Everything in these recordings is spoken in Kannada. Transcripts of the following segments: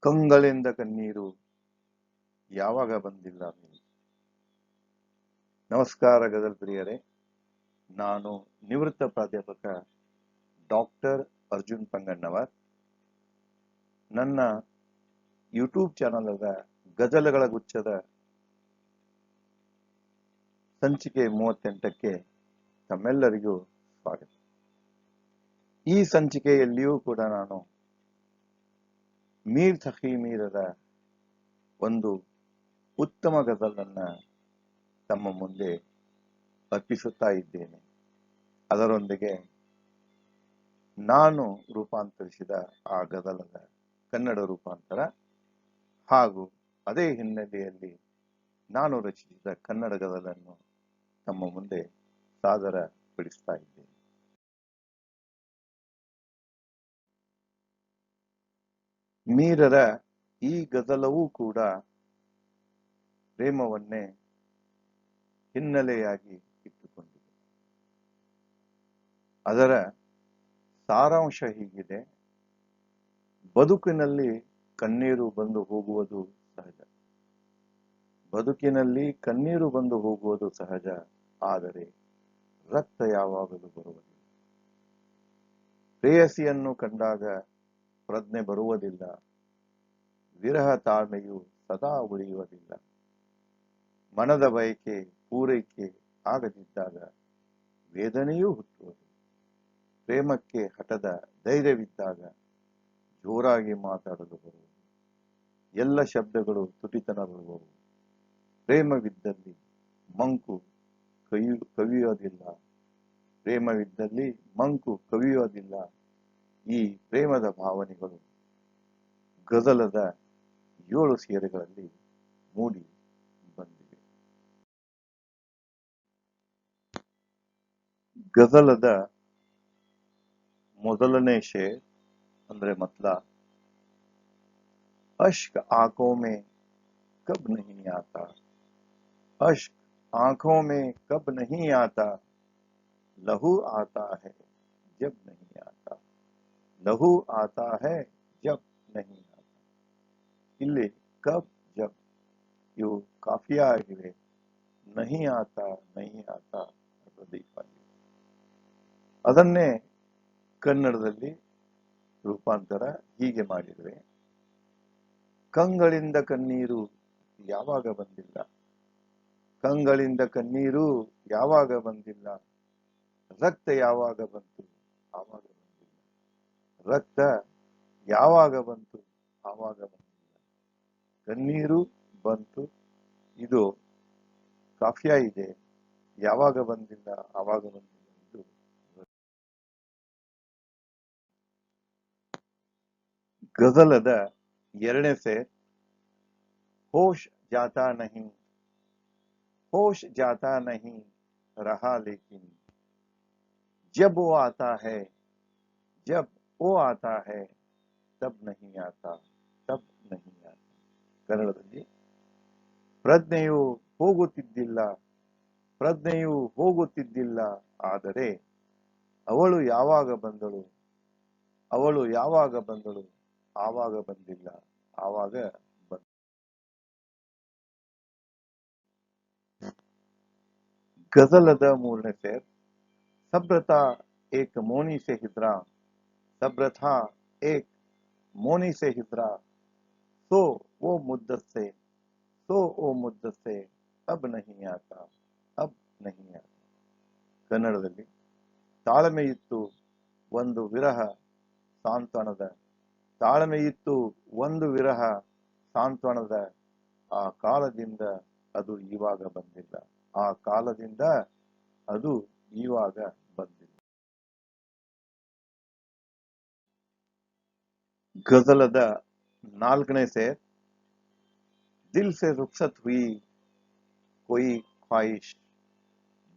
ಕಂಗಳಿಂದ ಕಣ್ಣೀರು ಯಾವಾಗ ಬಂದಿಲ್ಲ ನೀನು? ನಮಸ್ಕಾರ ಗದಲ್ ಪ್ರಿಯರೇ. ನಾನು ನಿವೃತ್ತ ಪ್ರಾಧ್ಯಾಪಕ ಡಾಕ್ಟರ್ ಅರ್ಜುನ್ ಪಂಗಣ್ಣವರ್. ನನ್ನ ಯೂಟ್ಯೂಬ್ ಚಾನಲ್ ಆದ ಗಜಲಗಳ ಗುಚ್ಛದ ಸಂಚಿಕೆ ಮೂವತ್ತೆಂಟಕ್ಕೆ ತಮ್ಮೆಲ್ಲರಿಗೂ ಸ್ವಾಗತ. ಈ ಸಂಚಿಕೆಯಲ್ಲಿಯೂ ಕೂಡ ನಾನು ಮೀರ್ ಸಖಿ ಮೀರದ ಒಂದು ಉತ್ತಮ ಗದಲನ್ನ ತಮ್ಮ ಮುಂದೆ ಅರ್ಪಿಸುತ್ತಾ ಇದ್ದೇನೆ. ಅದರೊಂದಿಗೆ ನಾನು ರೂಪಾಂತರಿಸಿದ ಆ ಗದಲದ ಕನ್ನಡ ರೂಪಾಂತರ ಹಾಗೂ ಅದೇ ಹಿನ್ನೆಲೆಯಲ್ಲಿ ನಾನು ರಚಿಸಿದ ಕನ್ನಡ ಗದಲನ್ನು ತಮ್ಮ ಮುಂದೆ ಸಾದರ ಪಡಿಸ್ತಾ ಇದ್ದೇನೆ. ಮೀರರ ಈ ಗದಲವೂ ಕೂಡ ಪ್ರೇಮವನ್ನೇ ಹಿನ್ನೆಲೆಯಾಗಿ ಇಟ್ಟುಕೊಂಡಿದೆ. ಅದರ ಸಾರಾಂಶ ಹೀಗಿದೆ. ಬದುಕಿನಲ್ಲಿ ಕಣ್ಣೀರು ಬಂದು ಹೋಗುವುದು ಸಹಜ. ಬದುಕಿನಲ್ಲಿ ಕಣ್ಣೀರು ಬಂದು ಹೋಗುವುದು ಸಹಜ, ಆದರೆ ರಕ್ತ ಯಾವಾಗಲೂ ಬರುವುದಿಲ್ಲ. ಪ್ರೇಯಸಿಯನ್ನು ಕಂಡಾಗ ಪ್ರಜ್ಞೆ ಬರುವುದಿಲ್ಲ. ವಿರಹ ತಾಳ್ಮೆಯು ಸದಾ ಉಳಿಯುವುದಿಲ್ಲ. ಮನದ ಬಯಕೆ, ಪೂರೈಕೆ ಆಗದಿದ್ದಾಗ ವೇದನೆಯೂ ಹುಟ್ಟುವುದು. ಪ್ರೇಮಕ್ಕೆ ಹಠದ ಧೈರ್ಯವಿದ್ದಾಗ ಜೋರಾಗಿ ಮಾತಾಡಲು ಬರುವುದು. ಎಲ್ಲ ಶಬ್ದಗಳು ತುಟಿತನ ಬರುವವು ಪ್ರೇಮವಿದ್ದಲ್ಲಿ ಮಂಕು ಕವಿಯು, ಕವಿಯೋದಿಲ್ಲ. ಪ್ರೇಮವಿದ್ದಲ್ಲಿ ಮಂಕು ಕವಿಯೋದಿಲ್ಲ. ಈ ಪ್ರೇಮದ ಭಾವನೆಗಳು ಗಜಲದ ಏಳು ಸೇರೆಗಳಲ್ಲಿ ಮೂಡಿ ಬಂದಿವೆ ಗಜಲದ ಮೊದಲನೇ ಶೇರ್ ಅಂದ್ರೆ ಮತ್ಲ अश्क आंखों में कब नहीं आता अश्क आंखों में कब नहीं आता लहू आता है जब नहीं आता ಲಘು ಆತಾ ಹೈ ಜಬ್ ನಹಿ ಆತಾ ಇಲ್ಲಿ ಕಬ್ ಜಬ್ ಇವು ಕಾಫಿಯ ಆಗಿವೆ ನಹಿ ಆತಾ ನಹಿ ಆತಾ ಪ್ರದೀಪ ಅದನ್ನೇ ಕನ್ನಡದಲ್ಲಿ ರೂಪಾಂತರ ಹೀಗೆ ಮಾಡಿದರೆ, ಕಂಗಳಿಂದ ಕಣ್ಣೀರು ಯಾವಾಗ ಬಂದಿಲ್ಲ? ಕಂಗಳಿಂದ ಕಣ್ಣೀರು ಯಾವಾಗ ಬಂದಿಲ್ಲ? ರಕ್ತ ಯಾವಾಗ ಬಂತು? ಆವಾಗ ರಕ್ತ ಯಾವಾಗ ಬಂತು ಆವಾಗ ಬಂದಿಲ್ಲ ಕಣ್ಣೀರು ಬಂತು ಇದು ಕಾಫಿಯ ಇದೆ ಯಾವಾಗ ಬಂದಿಲ್ಲ ಆವಾಗ ಬಂದಿಲ್ಲ ಇದು ಗಜಲದ ಎರಡನೇ ಸೇರ್ होश जाता नहीं होश जाता नहीं रहा लेकिन जब वो आता है जब वो आता है तब नहीं आता तब नहीं आता ಕನ್ನಡದಲ್ಲಿ ಪ್ರಜ್ಞೆಯು ಹೋಗುತ್ತಿದ್ದಿಲ್ಲ ಪ್ರಜ್ಞೆಯು ಹೋಗುತ್ತಿದ್ದಿಲ್ಲ ಆದರೆ ಅವಳು ಯಾವಾಗ ಬಂದಳು ಅವಳು ಯಾವಾಗ ಬಂದಳು ಆವಾಗ ಬಂದಿಲ್ಲ ಆವಾಗ ಬಂದ गजलदा मूलने से सब्रता एक मोनी से हिजरा सब्र था एक मोनी से हिजरा तो वो मुद्दत से तो वो मुद्दत से अब नहीं आता अब नहीं आता ಕನ್ನಡದಲ್ಲಿ ತಾಳ್ಮೆ ಇತ್ತು ಒಂದು ವಿರಹ ಸಾಂತ್ವನದ ತಾಳ್ಮೆ ಇತ್ತು ಒಂದು ವಿರಹ ಸಾಂತ್ವನದ ಆ ಕಾಲದಿಂದ ಅದು ಇವಾಗ ಬಂದಿಲ್ಲ ಆ ಕಾಲದಿಂದ ಅದು ಇವಾಗ ಗಜಲದ ನಾಲ್ಕನೇ ಸೇರ್ ದಿಲ್ ಸೆ ರುಕ್ಸತ್ ಹುಯಿ कोई ख्वाहिश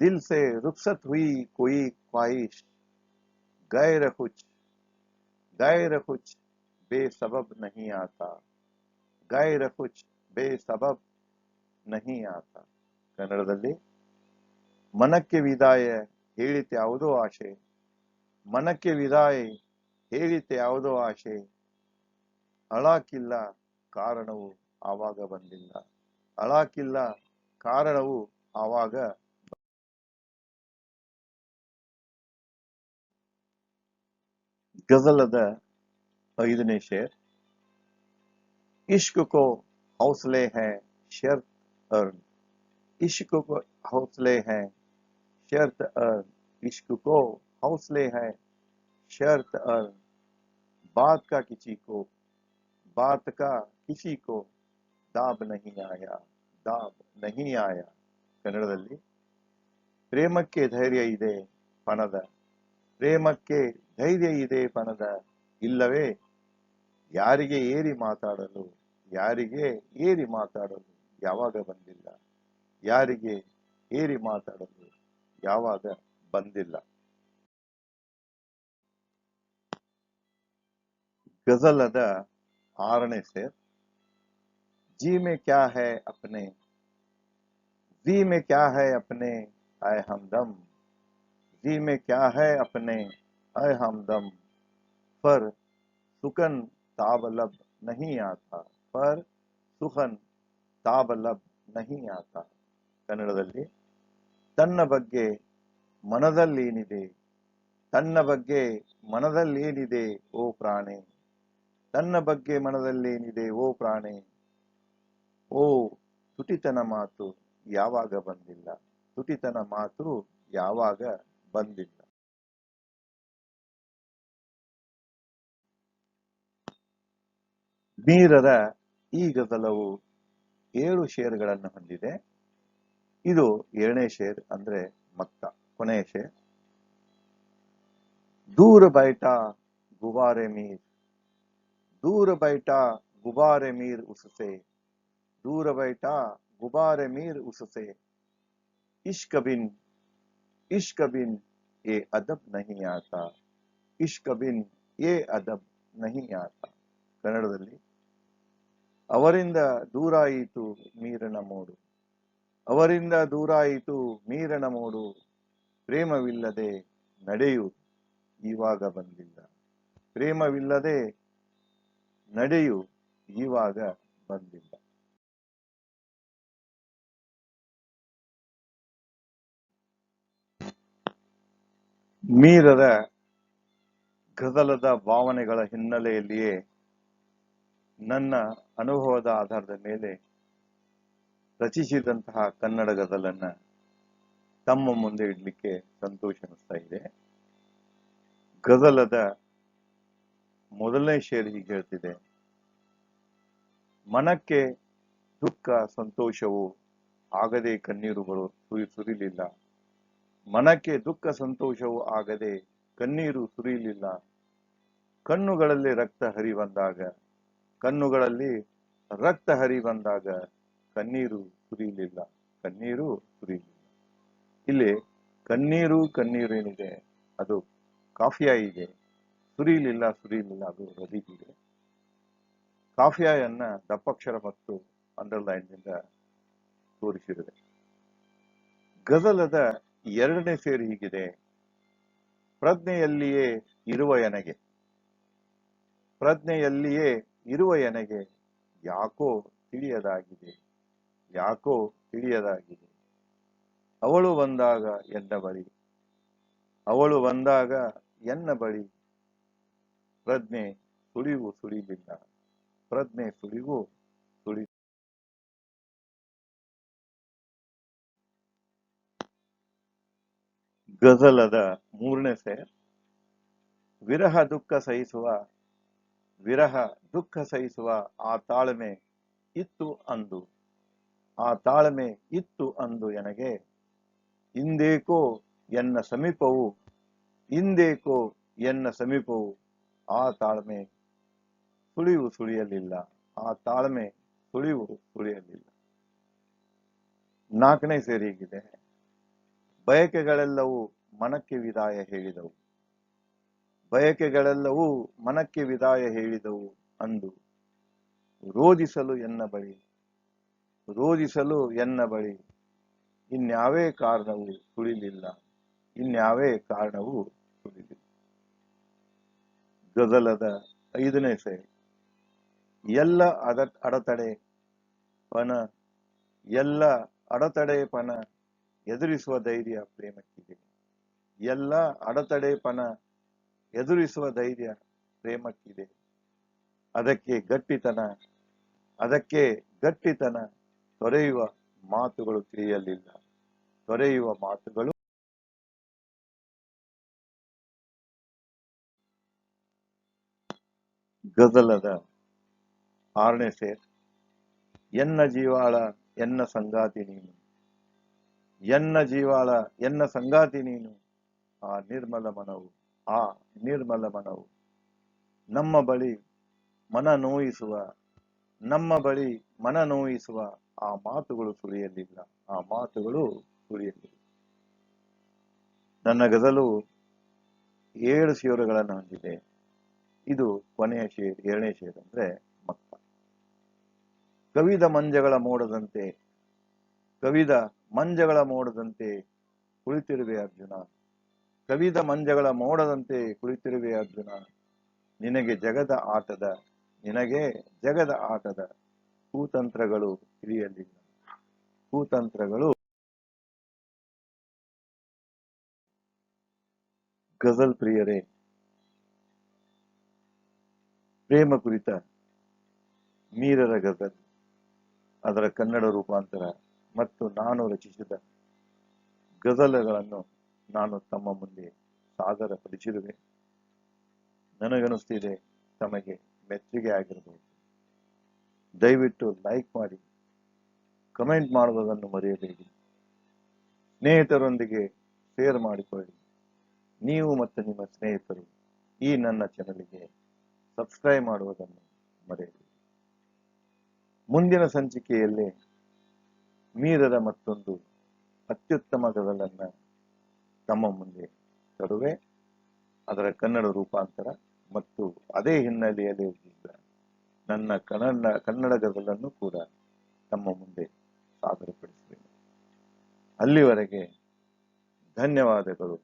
दिल से रुखसत हुई कोई ख्वाहिश गैर कुछ गैर कुछ बेसबब नहीं आता गैर कुछ बेसबब नहीं आता ಕನ್ನಡದಲ್ಲಿ ಮನಕ್ಕೆ ವಿದಾಯ ಹೇಳಿತ ಯಾವುದೋ ಆಶೆ ಮನಕ್ಕೆ ವಿದಾಯ ಹೇಳಿತ ಯಾವುದೋ ಆಶೆ ಅಳಾಕಿಲ್ಲ ಕಾರಣವು ಆವಾಗ ಬಂದಿಲ್ಲ ಅಳಾಕಿಲ್ಲ ಕಾರಣವು ಆವಾಗ ಗಜಲದ ಐದನೇ ಶೇರ್ इश्क को हौसले हैं शर्त अर्न इश्क को हौसले हैं शर्त अर्न इश्क को हौसले हैं शर्त अर्न बात का किसी को बात का किसी को दाब नहीं आया दाब नहीं आया ಕನ್ನಡದಲ್ಲಿ ಪ್ರೇಮಕ್ಕೆ ಧೈರ್ಯ ಇದೆ ಪಣದ ಪ್ರೇಮಕ್ಕೆ ಧೈರ್ಯ ಇದೆ ಪಣದ ಇಲ್ಲವೇ ಯಾರಿಗೆ ಏರಿ ಮಾತಾಡಲು ಯಾರಿಗೆ ಏರಿ ಮಾತಾಡಲು ಯಾವಾಗ ಬಂದಿಲ್ಲ ಯಾರಿಗೆ ಏರಿ ಮಾತಾಡಲು ಯಾವಾಗ ಬಂದಿಲ್ಲ ಗಜಲದ ಆರನೇ ಸೇರ್ जी में क्या है अपने जी में क्या है अपने आए हमदम जी में क्या है अपने आए हमदम पर सुकन ताबलब नहीं आता पर ಸುಖನ್ ತಾಬಲಬ್ ನಹಿ ಆತ ಕನ್ನಡದಲ್ಲಿ ತನ್ನ ಬಗ್ಗೆ ಮನದಲ್ಲೇನಿದೆ ತನ್ನ ಬಗ್ಗೆ ಮನದಲ್ಲೇನಿದೆ ಓ ಪ್ರಾಣಿ ತನ್ನ ಬಗ್ಗೆ ಮನದಲ್ಲೇನಿದೆ ಓ ಪ್ರಾಣಿ, ಓ ತುಟಿತನ ಮಾತು ಯಾವಾಗ ಬಂದಿಲ್ಲ? ತುಟಿತನ ಮಾತು ಯಾವಾಗ ಬಂದಿಲ್ಲ? ಮೀರರ ಈ ಗದಲವು ಏಳು ಶೇರ್ಗಳನ್ನು ಹೊಂದಿದೆ. ಇದು ಎರಡನೇ ಶೇರ್ ಅಂದ್ರೆ ಮಕ್ಕ ಕೊನೆಯ ಶೇರ್. ದೂರ ಬೈಟ ಗುವಾರೆ ಮೀರ್. ದೂರ ಬೈಟ ಗುಬಾರೆ ಮೀರ್ ಉಸಸೆ दूर बैठा गुबारे मीर उससे इश्क बिन इश्क बिन ये अदब नहीं आता इश्क ಬಿನ್ ಏ ಅದಬ್ ನಹಿ ಆತ ಕನ್ನಡದಲ್ಲಿ ಅವರಿಂದ ದೂರಾಯಿತು ಮೀರನ ಮೋಡು ಅವರಿಂದ ದೂರಾಯಿತು ಮೀರನ ಮೋಡು ಪ್ರೇಮವಿಲ್ಲದೆ ನಡೆಯು ಇವಾಗ ಬಂದಿಲ್ಲ ಪ್ರೇಮವಿಲ್ಲದೆ ನಡೆಯು ಈವಾಗ ಬಂದಿಲ್ಲ. ಮೀರದ ಗದಲದ ಭಾವನೆಗಳ ಹಿನ್ನೆಲೆಯಲ್ಲಿಯೇ ನನ್ನ ಅನುಭವದ ಆಧಾರದ ಮೇಲೆ ರಚಿಸಿದಂತಹ ಕನ್ನಡ ಗದಲನ್ನ ತಮ್ಮ ಮುಂದೆ ಇಡ್ಲಿಕ್ಕೆ ಸಂತೋಷ ಅನಿಸ್ತಾ ಇದೆ. ಗಜಲದ ಮೊದಲನೇ ಶೇರ್ ಹೀಗೆ ಹೇಳ್ತಿದೆ. ಮನಕ್ಕೆ ದುಃಖ, ಸಂತೋಷವು ಆಗದೆ ಕಣ್ಣೀರು ಬರು ಸುರಿ, ಸುರಿಲಿಲ್ಲ. ಮನಕ್ಕೆ ದುಃಖ, ಸಂತೋಷವು ಆಗದೆ ಕಣ್ಣೀರು ಸುರಿಯಲಿಲ್ಲ ಕಣ್ಣುಗಳಲ್ಲಿ ರಕ್ತ ಹರಿ ಬಂದಾಗ, ಕಣ್ಣುಗಳಲ್ಲಿ ರಕ್ತ ಹರಿ ಬಂದಾಗ ಕಣ್ಣೀರು ಸುರಿಯಲಿಲ್ಲ ಕಣ್ಣೀರು ಸುರಿಯಲಿಲ್ಲ ಇಲ್ಲಿ ಕಣ್ಣೀರು ಕಣ್ಣೀರು ಏನಿದೆ? ಅದು ಕಾಫಿಯಾ ಸುರಿಲಿಲ್ಲ ಸುರಿಯಲಿಲ್ಲ ಅದು ರದಿಗಿದೆ ಕಾಫಿಯಾಯನ್ನ ದಪ್ಪಕ್ಷರ ಮತ್ತು ಅಂಡರ್ಲೈನ್ನಿಂದ ತೋರಿಸಿದೆ ಗಜಲದ ಎರಡನೇ ಸೇರು ಹೀಗಿದೆ. ಪ್ರಜ್ಞೆಯಲ್ಲಿಯೇ ಇರುವ ಎನಗೆ. ಪ್ರಜ್ಞೆಯಲ್ಲಿಯೇ ಇರುವ ಎನಗೆ ಯಾಕೋ ತಿಳಿಯದಾಗಿದೆ ಯಾಕೋ ತಿಳಿಯದಾಗಿದೆ. ಅವಳು ಬಂದಾಗ ಎನ್ನ ಬಳಿ, ಅವಳು ಬಂದಾಗ ಎನ್ನ ಬಳಿ ಪ್ರಜ್ಞೆ ಸುಳಿವು ಸುಳಿಲಿಲ್ಲ ಪ್ರಜ್ಞೆ ಸುಳಿವು ಸುಳಿ ಗಜಲದ ಮೂರನೇ ಸೇರ್ ವಿರಹ ದುಃಖ ಸಹಿಸುವ, ವಿರಹ ದುಃಖ ಸಹಿಸುವ ಆ ತಾಳ್ಮೆ ಇತ್ತು ಅಂದು. ಆ ತಾಳ್ಮೆ ಇತ್ತು ಅಂದು ಎನಗೆ, ಇಂದೇಕೋ ಎನ್ನ ಸಮೀಪವು, ಇಂದೇಕೋ ಎನ್ನ ಸಮೀಪವು ಆ ತಾಳ್ಮೆ ಸುಳಿವು ಸುಳಿಯಲಿಲ್ಲ. ಆ ತಾಳ್ಮೆ ಸುಳಿವು ಸುಳಿಯಲಿಲ್ಲ. ನಾಲ್ಕನೇ ಸೇರಿಗಿದೆ ಬಯಕೆಗಳೆಲ್ಲವೂ ಮನಕ್ಕೆ ವಿದಾಯ ಹೇಳಿದವು. ಬಯಕೆಗಳೆಲ್ಲವೂ ಮನಕ್ಕೆ ವಿದಾಯ ಹೇಳಿದವು ಅಂದು ರೋಧಿಸಲು ಎನ್ನ ಬಳಿ, ರೋಧಿಸಲು ಎನ್ನ ಬಳಿ ಇನ್ಯಾವೇ ಕಾರಣವು ಸುಳಿಲಿಲ್ಲ. ಇನ್ಯಾವೇ ಕಾರಣವು ಗಜಲದ ಐದನೇ ಸೇರಿ ಎಲ್ಲ ಅದ ಅಡತಡೆ ಪನ, ಎಲ್ಲ ಅಡತಡೆ ಪನ ಎದುರಿಸುವ ಧೈರ್ಯ ಪ್ರೇಮಕ್ಕಿದೆ. ಎಲ್ಲ ಅಡತಡೆ ಪನ ಎದುರಿಸುವ ಧೈರ್ಯ ಪ್ರೇಮಕ್ಕಿದೆ. ಅದಕ್ಕೆ ಗಟ್ಟಿತನ ಅದಕ್ಕೆ ಗಟ್ಟಿತನ ತೊರೆಯುವ ಮಾತುಗಳು ತಿಳಿಯಲಿಲ್ಲ. ತೊರೆಯುವ ಮಾತುಗಳು ಗಜಲದ ಆರನೇ ಸೇರ್ ಎನ್ನ ಜೀವಾಳ, ಎನ್ನ ಸಂಗಾತಿ ನೀನು. ಎನ್ನ ಜೀವಾಳ, ಎನ್ನ ಸಂಗಾತಿ ನೀನು. ಆ ನಿರ್ಮಲ ಮನವು, ಆ ನಿರ್ಮಲ ಮನವು. ನಮ್ಮ ಬಳಿ ಮನ ನೋಯಿಸುವ, ನಮ್ಮ ಬಳಿ ಮನ ನೋಯಿಸುವ ಆ ಮಾತುಗಳು ಸುಳಿಯಲಿಲ್ಲ ಆ ಮಾತುಗಳು ಸುಳಿಯಲಿಲ್ಲ ನನ್ನ ಗದಲು ಏಳು ಶಿವರುಗಳನ್ನು ಹೊಂದಿದೆ. ಇದು ಕೊನೆಯ ಶೇರ್, ಎರಡನೇ ಶೇರ್ ಅಂದ್ರೆ ಮಕ್ಕ. ಕವಿದ ಮಂಜಗಳ ಮೋಡದಂತೆ, ಕವಿದ ಮಂಜಗಳ ಮೋಡದಂತೆ ಕುಳಿತಿರುವೆ ಅರ್ಜುನ. ಕವಿದ ಮಂಜಗಳ ಮೋಡದಂತೆ ಕುಳಿತಿರುವೆ ಅರ್ಜುನ. ನಿನಗೆ ಜಗದ ಆಟದ, ನಿನಗೆ ಜಗದ ಆಟದ ಕೂತಂತ್ರಗಳು ತಿಳಿಯಲಿಲ್ಲ. ಕೂತಂತ್ರಗಳು ಗಜಲ್ ಪ್ರಿಯರೇ ಪ್ರೇಮ ಕುರಿತ ಮೀರರ ಗಜಲ್, ಅದರ ಕನ್ನಡ ರೂಪಾಂತರ ಮತ್ತು ನಾನು ರಚಿಸಿದ ಗಜಲಗಳನ್ನು ನಾನು ತಮ್ಮ ಮುಂದೆ ಸಾದರಪಡಿಸಿರುವೆ. ನನಗನಿಸ್ತಿದೆ ತಮಗೆ ಮೆಚ್ಚುಗೆ ಆಗಿರಬಹುದು. ದಯವಿಟ್ಟು ಲೈಕ್ ಮಾಡಿ, ಕಮೆಂಟ್ ಮಾಡುವುದನ್ನು ಮರೆಯಬೇಡಿ. ಸ್ನೇಹಿತರೊಂದಿಗೆ ಶೇರ್ ಮಾಡಿಕೊಳ್ಳಿ. ನೀವು ಮತ್ತು ನಿಮ್ಮ ಸ್ನೇಹಿತರು ಈ ನನ್ನ ಚಾನಲ್ಗೆ ಸಬ್ಸ್ಕ್ರೈಬ್ ಮಾಡುವುದನ್ನು ಮರೆಯಬೇಡಿ ಮುಂದಿನ ಸಂಚಿಕೆಯಲ್ಲಿ ಮೀರದ ಮತ್ತೊಂದು ಅತ್ಯುತ್ತಮ ಗದಲನ್ನು ತಮ್ಮ ಮುಂದೆ ತರುವೆ. ಅದರ ಕನ್ನಡ ರೂಪಾಂತರ ಮತ್ತು ಅದೇ ಹಿನ್ನೆಲೆಯಲ್ಲಿ ನನ್ನ ಕನ್ನಡ ಕನ್ನಡ ಗದಲನ್ನು ಕೂಡ ತಮ್ಮ ಮುಂದೆ ಸಾದರಪಡಿಸುವೆ ಅಲ್ಲಿವರೆಗೆ ಧನ್ಯವಾದಗಳು.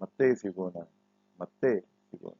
ಮತ್ತೆ ಸಿಗೋಣ ಮತ್ತೆ ಸಿಗೋಣ.